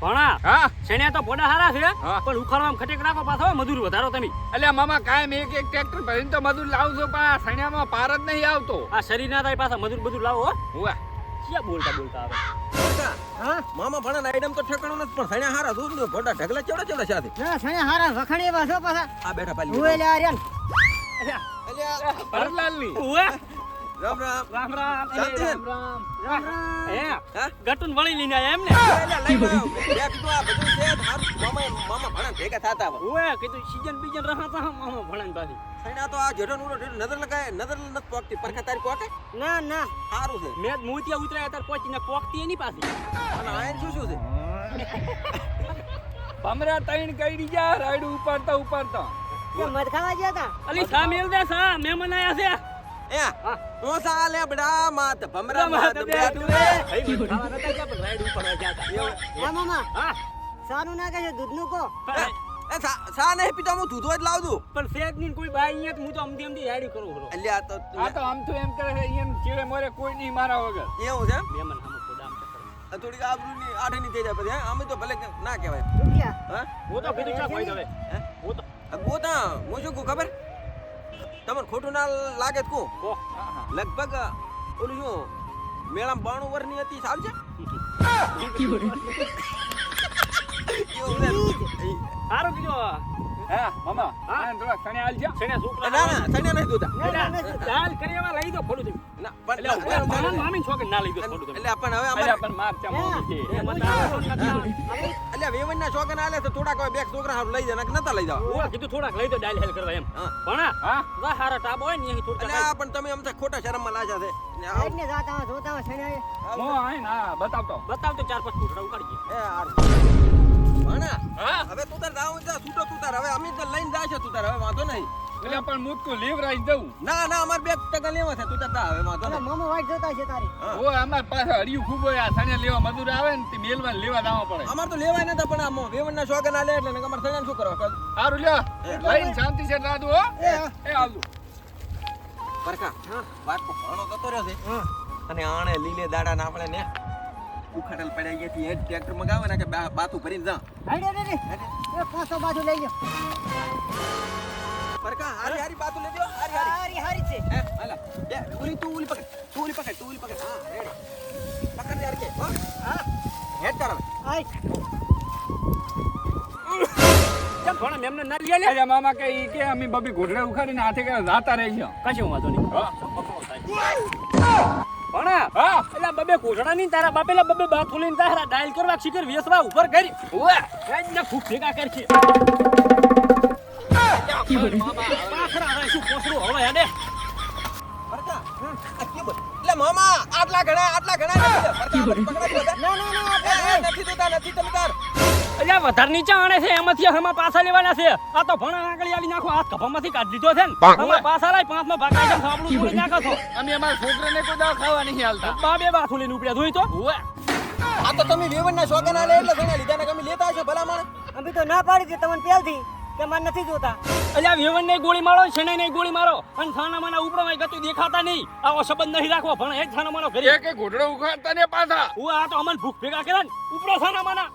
ભણા હા? શેણ્યા તો પોડા હારા છે હા. પણ ઉખાડવામાં ખટેક રાખો પાછો મજૂર વધારો તમે. એટલે મામા કાયમ એક એક ટ્રેક્ટર ભરીને તો મજૂર લાવજો છું પણ આ સણિયામાં પાર જ નહીં આવતો. આ શરીર ના થાય પાછા મજૂર બધું લાવો હો. ક્યાં બોલતા બોલતા આવે? હા? મામા ભણા આઈટમ તો ઠેકાણો નથી પણ સણ્યા હારા દૂરનું ભોડા ઢગલા ચેવડા ચેવડા સાથે ના સણે હારા વખાણી પાછો પાછા. આ બેઠા પાલી ઓય લે આર્યન. અલ્યા ભરતલાલની. ઉવે, રામ રામ. રામ રામ. શાંતિ? રામ રામ. રામ રામ. હે ગટુન વળી લઈને આયા એમ ને? લઈ ગયો બે કીધું આ બધું છે હારું મામા મામા ભણા ભેગા થાતા ઓએ કીધું સીજન બીજન રહાતા હમ હમ ભણાને પાછી સણ્યા તો આ જેઠો નું નજર લગાય નજર ન પોકતી પરખા તારી પોકે ના ના. સારું છે. મેં મૂતિયા ઉતરાયા તાર પહોંચીને પોકતી એની પાસે અને આયન શું શું છે? ભમરા તૈણ કઈડી જા રાયડું ઉપાડતા ઉપાડતા. મત ખાવા ગયા તા? અલી સા મેલ દે સા મહેમાન આયા છે. એ હા. હું સાલે બડા માત ભમરા માત બેઠું રે એ. ખાવા નતા ગયા પણ રાઈડ ઉપર ગયા હતા મામા હા. સારું ના કહે. દૂધનું કો સા સા નહીં પીતો હું દૂધ જ લાવ પણ સેજની કોઈ બાઈ અહીંયા તો હું તો અમથી અમથી રાઈડ કરું ખરો અલ્યા તો આ તો આમ તો એમ કરે છે એમ ચીડે મોરે કોઈ નહીં મારા વગર. એવું છે મહેમાન સામે ખોડા આમ ચક્કર. આ થોડીક આબરૂની આઠની થઈ જાય પછી હે? અમે તો ભલે ના કહેવાય. હા? હું તો કીધું ચા કોઈ દવે હું? તો ગોતા હું શું કહું ખબર? તમને ખોટું ના લાગે કો લગભગ ઓલું શું મેળામાં બાણું વર્ષની હતી ચાલશે છે. સારું કીધું હે મામા. હા? હા થોડા સણિયા હાલ જા છેને છોકરા ના ના સણ્યા નહીં દોતા ના, ના, ના. દાલ કર્યામાં લઈ દો ખોડું થયું ના પણ એટલે મામી છોકરી ના લઈ દો ખોડું થયું એટલે પણ હવે અમારે પણ માર ચમો છે. એ બધા એટલે આલે તો થોડાક હવે બે છોકરા હારું લઈ જાય નતા લઈ જાવ. કીધું થોડાક લઈ દો ડાલ હેલ કરવા એમ. હા. ભણા હા. વા હારા ટાબો હોય ને થોડું એટલે પણ તમે તો ખોટા શરમમાં લાજા છે. ને જાતા જોતા ના બતાવતો. બતાવ ચાર પાંચ ફૂટ ઉકાળી એ હારું. હા? હવે તું તાર જાવ જા છૂટો તું તાર. હવે અમે તો લઈને જાશે તું તાર હવે વાંધો નહીં. એટલે પણ મુટકો દઉં. ના ના અમાર બે ટકા લેવા છે તું તાર જા હવે વાંધો અને નહીં. મામા વાઈટ જોતા છે તારી. ઓ અમાર પાસે હરિયું ખૂબ હોય આ સણિયા લેવા મજૂર આવે ને તે મેલવા લેવા જવા પડે. અમાર તો લેવાય નતા પણ આમ વેવણના શોખન આલે એટલે અમાર સણ્યાને શું કરવા? લ્યો. લઈને શાંતિ છે હો. એ આવજો પરખા વાત તો ઘણો થતો રહ્યો છે. અને આણે લીલે દાડા ના આપણે ને ઉખાડેલ પડ્યા અહીંયાથી હેડ ટ્રેક્ટર મગાવે ને કે બા- ભરીને જા. હાડે રે રે એ પાછો બાજુ લઈ લ્યો. પરકા હારી હારી બાતું લેજો. હારી હારી. હારી હારી છે. હે હાલા. બે ઉલી તું ઉલી પકડ. તું ઉલી પકડ તું ઉલી પકડ. હા રેડી. પકડ યાર કે. હા. હેડ કર હવે. કેમ ભણા ના લઈ લે મામા કે ઈ કે અમે બબી ઘોડડા ઉખાડીને હાથે કે જાતા રહી ગયા કશું વાંધો નહીં. ભણા હા. એટલે બબે કોઠડા ની તારા બાપેલા બબે બાથુ લઈને તારા ડાયલ કરવા શીખર વેસવા ઉપર કરી. ઓએ એજ ને ખૂબ ભેગા કરશે. પાખરા રહે શું પોસડું હવે હેડે. પરખા આ કે બોલ લે મામા આટલા ઘણા આટલા ઘણા ના ના ના નથી દેતા નથી તમતાર અલ્યા વધારે નીચે આણે છે એમાંથી હમા પાછા લેવાના છે. આ તો ભણા આગળ આલી નાખો હાથ કપામાંથી કાઢી દીધો છે ને. તમે પાછા લાય પાંચમો માં ભાગ આઈટમ સાંભળું જોડી નાખો છો. અમે અમારા છોકરાને કોઈ દાવ ખાવા નહીં હાલતા. બા બે બાથુ લઈને ઉપડ્યા જોઈ તો. આ તો તમે વેવણના શોખન આલે એટલે ઘણા લીધા ને તમે લેતા હશો ભલા માણસ અમે તો ના પાડી છે તમને પહેલથી કે માર નથી જોતા. અલ્યા વેવન ને ગોળી મારો શને ને ગોળી મારો. અને છાના માના ઉપડવાય ગતું દેખાતા નહીં. આવો સંબંધ નહીં રાખવો પણ એ છાના માનો કરી ઘોડડો ઉખાડતા ને પાછા. હું આ તો અમન ભૂખ ભેગા કર્યા ને. ઉપડો છાના માના